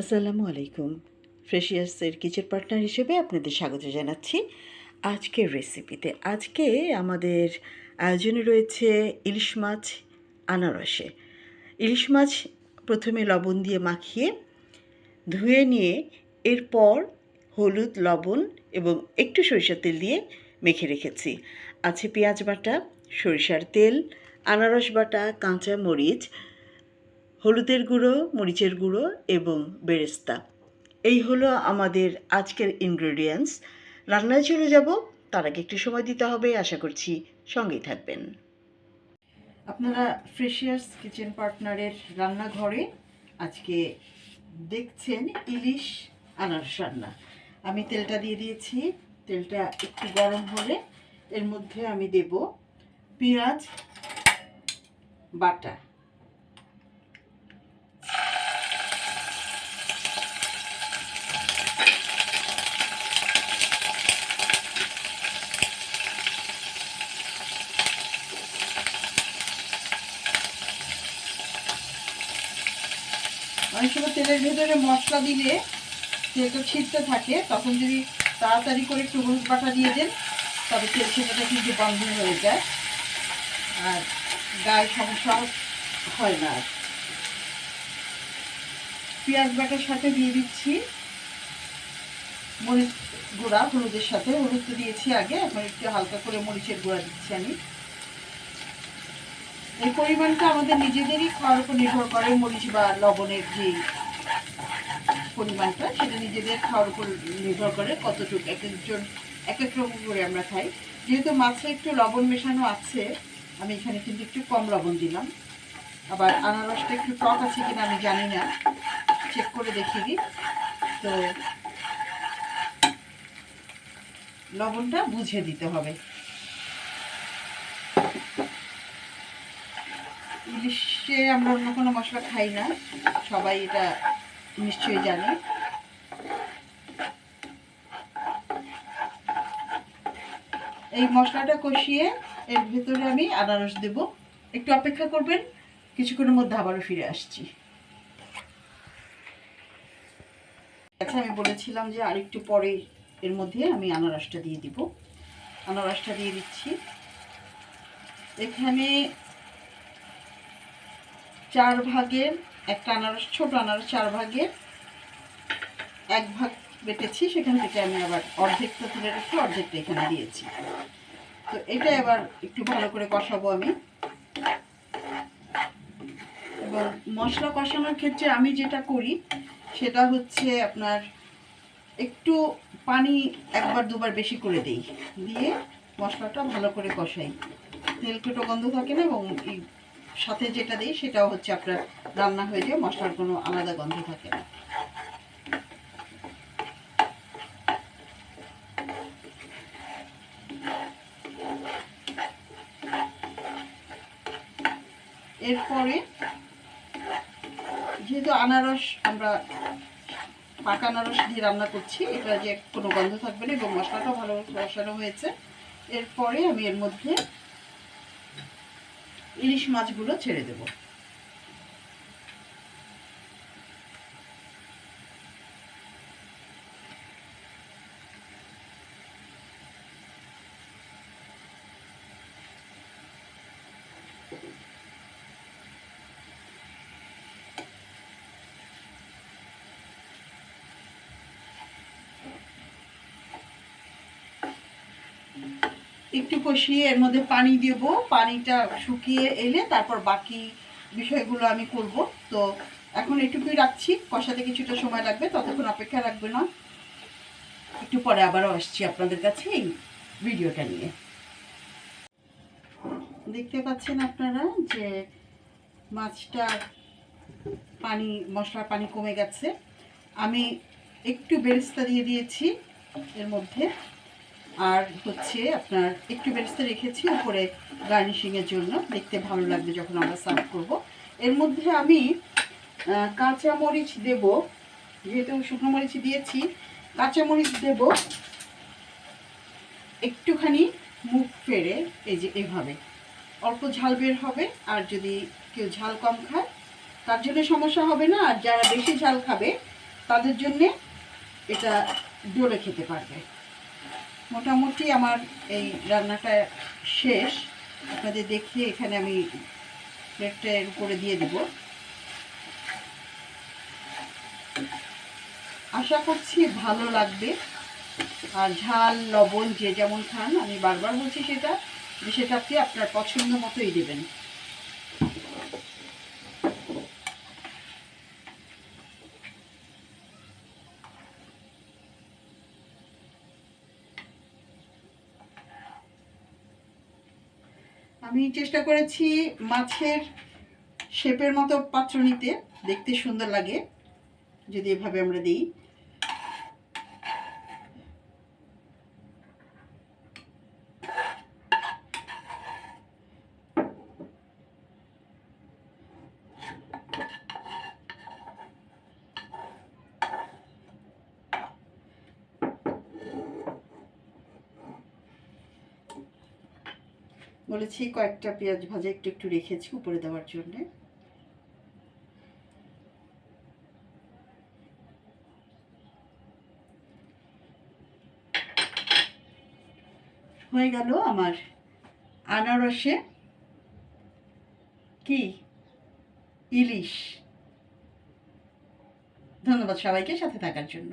আসসালামু আলাইকুম। ফ্রেশিয়াসের kitchen partner হিসেবে আপনাদের স্বাগত জানাচ্ছি আজকের রেসিপিতে। আজকে আমাদের আয়োজনে রয়েছে ইলিশ মাছ আনারসে। ইলিশ মাছ প্রথমে লবণ দিয়ে মাখিয়ে ধুয়ে নিয়ে এরপর হলুদ, লবণ এবং একটু সরিষার তেল দিয়ে মেখে রেখেছি। আছে পেঁয়াজ বাটা, সরিষার তেল, আনারস বাটা, কাঁচা মরিচ হলুদের গুঁড়ো, মরিচের গুঁড়ো এবং বেরেস্তা। এই হলো আমাদের আজকের ইনগ্রেডিয়েন্টস রান্নায় চলে যাব। তার আগে একটু সময় দিতে হবে। আশা করছি সঙ্গেই থাকবেন। আপনারা ফ্রেশিয়ার্স কিচেন পার্টনারের রান্নাঘরে আজকে দেখছেন ইলিশ আনারস রান্না। আমি তেলটা দিয়ে দিয়েছি। তেলটা একটু গরম হলে এর মধ্যে আমি দেব পেঁয়াজ, বাটা। অনেক সময় তেলের ভেতরে মশলা দিলে তেলটা ছিটতে থাকে, তখন যদি তাড়াতাড়ি করে একটু হলুদ বাটা দিয়ে দেন, তবে তেল ছেটাটা কিন্তু বন্ধ হয়ে যায়। আর গায়ে সমস্যা হয় না। পেঁয়াজ বাটার সাথে দিয়ে দিচ্ছি মরিচ গুঁড়া, হলুদের সাথে। হলুদ দিয়েছি আগে, এখন একটু হালকা করে মরিচের গুঁড়া দিচ্ছি আমি। এই পরিমাণটা আমাদের নিজেদেরই খাওয়ার উপর নির্ভর করে, মরিচ বা লবণের যে পরিমাণটা, সেটা নিজেদের খাওয়ার উপর নির্ভর করে কতটুকু, এক একজন, এক এক রকম করে আমরা খাই। যেহেতু মাছে একটু লবণ মেশানো আছে, আমি এখানে কিন্তু একটু কম লবণ দিলাম। আবার আনারসটা একটু টক আছে কিনা আমি জানি না। চেক করে দেখিয়ে দিই তো লবণটা বুঝে দিতে হবে। ইলিশে আমরা অন্য কোনো মশলা খাই না। সবাই এটা নিশ্চয়ই জানে। এই মশলাটা কষিয়ে এর ভিতরে আমি আনারস দেব। একটু অপেক্ষা করবেন, কিছুক্ষণের মধ্যে আবারও ফিরে আসছি। আচ্ছা আমি বলেছিলাম যে আরেকটু পরে এর মধ্যে আমি আনারসটা দিয়ে দিব। আনারসটা দিয়ে দিচ্ছি। এখানে চার ভাগের, একটা আনারস, ছোট আনারস চার ভাগের এক ভাগ বেটেছি, সেখান থেকে আমি আবার অর্ধেকটা তুলে রেখে অর্ধেকটা এখানে দিয়েছি। তো এটা এবার একটু ভালো করে কষাবো আমি। এবং মশলা কষানোর ক্ষেত্রে আমি যেটা করি, সেটা হচ্ছে আপনার একটু পানি একবার দুবার বেশি করে দেই। দিয়ে মশলাটা ভালো করে কষাই। তেল কেটো গন্ধ থাকে না এবং সাথে যেটা দিই, সেটাও হচ্ছে আপনার রান্না হয়ে যায় মশলার কোনো আলাদা গন্ধ থাকে না। এরপরে যেহেতু আনারস আমরা পাকা আনারস দিয়ে রান্না করছি, এটা যে কোনো গন্ধ থাকবে না এবং মশলাটাও ভালো কষানো হয়েছে। এরপরে আমি এর মধ্যে ইলিশ মাছগুলো ছেড়ে দেব। একটু কষিয়ে এর মধ্যে পানি দেব। পানিটা শুকিয়ে এলে তারপর বাকি বিষয়গুলো আমি করব। তো এখন এটুকুই রাখছি। কষাতে কিছুটা সময় লাগবে, ততক্ষণ অপেক্ষা রাখবে না। একটু পরে আবারও আসছি আপনাদের কাছে এই ভিডিওটা নিয়ে। দেখতে পাচ্ছেন আপনারা যে মাছটা পানি, মশলার পানি কমে গেছে। আমি একটু বেরেস্তা দিয়ে দিয়েছি এর মধ্যে। আর হচ্ছে আপনার একটু বেরেস্তা রেখেছি উপরে গার্নিশিংয়ের জন্য। দেখতে ভালো লাগবে যখন আমরা সার্ভ করব। এর মধ্যে আমি আহ, কাঁচা মরিচ দেব। যেহেতু শুকনো মরিচ দিয়েছি কাঁচা মরিচ দেব। একটুখানি মুখ ফেরে এই যে এভাবে। অল্প ঝাল বের হবে আর যদি কেউ ঝাল কম খায় তার জন্য সমস্যা হবে না। আর যারা বেশি ঝাল খাবে তাদের জন্যে এটা ডোলে খেতে পারবে। মোটামুটি আমার এই রান্নাটা শেষ। আপনাদের দেখিয়ে এখানে আমি প্লেটটা এর উপরে দিয়ে দেব। আশা করছি ভালো লাগবে। আর ঝাল, লবণ, যে যেমন খান, আমি বারবার বলছি সেটা সেটা আপনি আপনার পছন্দ মতোই দেবেন। আমি চেষ্টা করেছি মাছের শেপের মতো পাত্র নিতে। দেখতে সুন্দর লাগে। যদি এভাবে আমরা দিই। বলেছি, কয়েকটা পেঁয়াজ ভাজা একটু একটু রেখেছি উপরে দেওয়ার জন্যে। হয়ে গেল আমার আনারসে কি? ইলিশ। ধন্যবাদ সবাইকে সাথে থাকার জন্য।